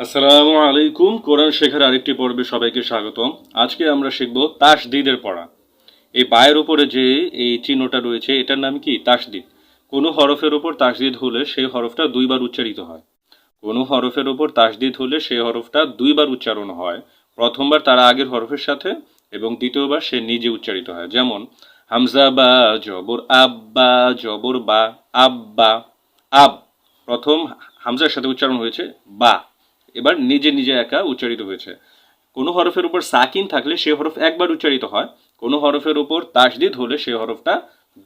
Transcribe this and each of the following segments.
আসসালামু আলাইকুম। কোরআন শেখার আরেকটি পর্বে সবাইকে স্বাগতম। আজকে আমরা শিখব তাসদিদের পড়া। এই বায়ের উপরে যে এই চিহ্নটা রয়েছে, এটার নাম কি? তাসদিদ। কোনো হরফের উপর তাসদিদ হলে সেই হরফটা দুইবার উচ্চারিত হয়। কোনো হরফের উপর তাসদিদ হলে সেই হরফটা দুইবার উচ্চারণ হয়। প্রথমবার তার আগের হরফের সাথে এবং দ্বিতীয়বার সে নিজে উচ্চারিত হয়। যেমন, হামজা বা, জবর আব্বা, জবর বা, আব্বা, আব। প্রথম হামজার সাথে উচ্চারণ হয়েছে বা। এবার নিজে নিজে একা উচ্চারিত হয়েছে। কোনো হরফের উপর সাকিন থাকলে সে হরফ একবার উচ্চারিত হয়, কোনো হরফের উপর তাসদিদ হলে সে হরফটা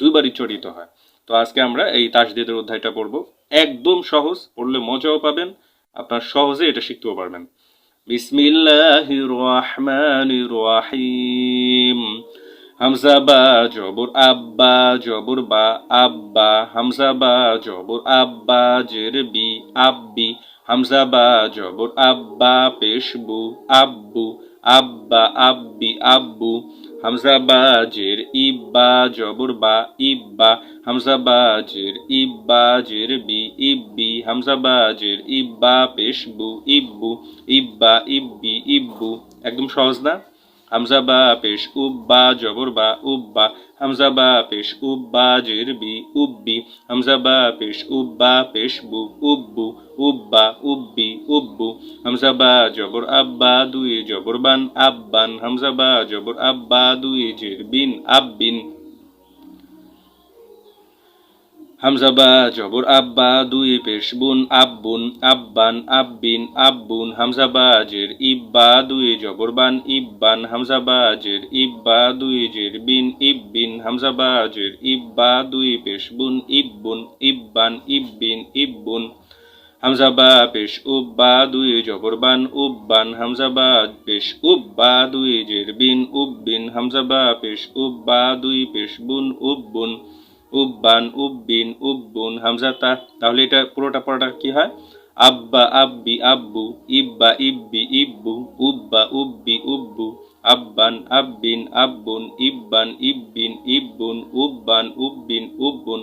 দুইবার উচ্চারিত হয়। তো আজকে আমরা এই তাসদিদের অধ্যায়টা পড়ব। একদম সহজ, পড়লে মজাও পাবেন, আপনার সহজে এটা শিখতেও পারবেন। বিসমিল্লাহির রহমানির রহিম। হামজা বা জবর আব্বা জবর বা আব্বা হামজা বা জবর আব্বা জের বি আব্বি হামজা বা জবর আব্বা পেশবু আব্বু আব্বা আব্বি আব্বু হামজা বা জের ইব্বা জবর বা ইব্বা হামজা বা জের ইব্বা জের বি ইব্বি হামজা বা জের ইব্বা পেশবু ইব্বু ইব্বা ইব্বি ইব্বু একদম সহজ না? হামজা বা পেশ উব্বা, জবর বা উব্বা, হামজা বা পেশ জের বি উব্বি, হামজা বা পেশ উব্বা, পেশ বু, উব্বু, উব্বা, উব্বি, উব্বু, হামজা বা জবর আব্বা, দুই জবর বান, আব্বান, হামজা বা জবর আব্বা, দুই জের বিন আব্বিন। হামজা বা জবর আব্বা, দুই পেশ বুন, আব্বুন, আব্বান, আব্বিন, আব্বুন, হামজা বা ইব্বা, দুই জবর বান, ইব্বান, হামজা ইব্বা, দুই জের বিন, ইব্বিন, হামজা বা জের ইব্বা, দুই পেশ বুন, ইব্বুন, ইব্বান, ইব্বিন, ইব্বুন, হামজা বা পেশ উব্বা, দুই জবর বান, উব্বান, হামজা বা পেশ উব্বা, দুই জের বিন, উব্বিন, হামজা বা পেশ উব্বা, দুই পেশ বুন, উব্বুন উব্বান, উব্বিন, উব্বুন, হামজাতা। তাহলে এটা পুরোটা পড়াটা কি হয়? আব্বা, আব্বি, আব্বু, ইব্বা, ইব্বি, ইব্বু, উব্বা, উব্বি, উব্বু, আব্বান, আব্বিন, আব্বুন, ইব্বান, ইব্বিন, ইব্বুন, উব্বান, উব্বিন, উব্বুন।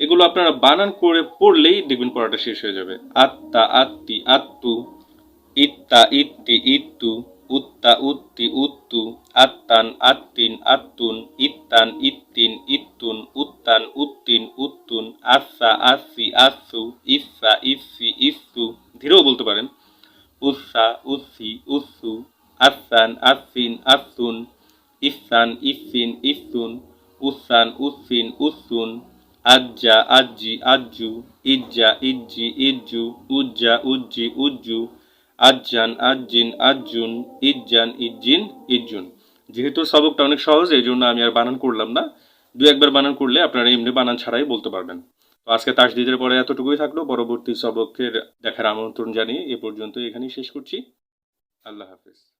এগুলো আপনারা বানান করে পড়লেই দেখবেন পড়াটা শেষ হয়ে যাবে। আত্মা আত্মি আত্তু, ইত্তা, ইত্তি, ইত্তু উত্তা উত্তি উত্তু আত্তান আত্তিন আত্তুন ইত্তান ইত্তিন ইত্তুন উত্তান উত্তিন উত্তুন আস্সা আস্সি আস্সু ইস্সা ইস্সি ইস্সু ধীরেও বলতে পারেন উৎসা উৎসি উৎসু আসান আসিন আসুন ইসান ইসিন ইসুন উসান উসিন উসুন আজ্জা আজ্জি আজ্জু ইজ্জা ইজ্জি ইজ্জু উজ্জা উজ্জি উজ্জু আজ্জান, আজ্জিন, আজ্জুন, ইজ্জান, ইজ্জিন, ইজ্জুন। যেহেতু সবকটা অনেক সহজ, এই জন্য আমি আর বানান করলাম না। দু একবার বানান করলে আপনারা এমনি বানান ছাড়াই বলতে পারবেন। তো আজকে তাসদিদের পরে এতটুকুই থাকল। পরবর্তী সবকের দেখার আমন্ত্রণ জানিয়ে এ পর্যন্ত এখানেই শেষ করছি। আল্লাহ হাফিজ।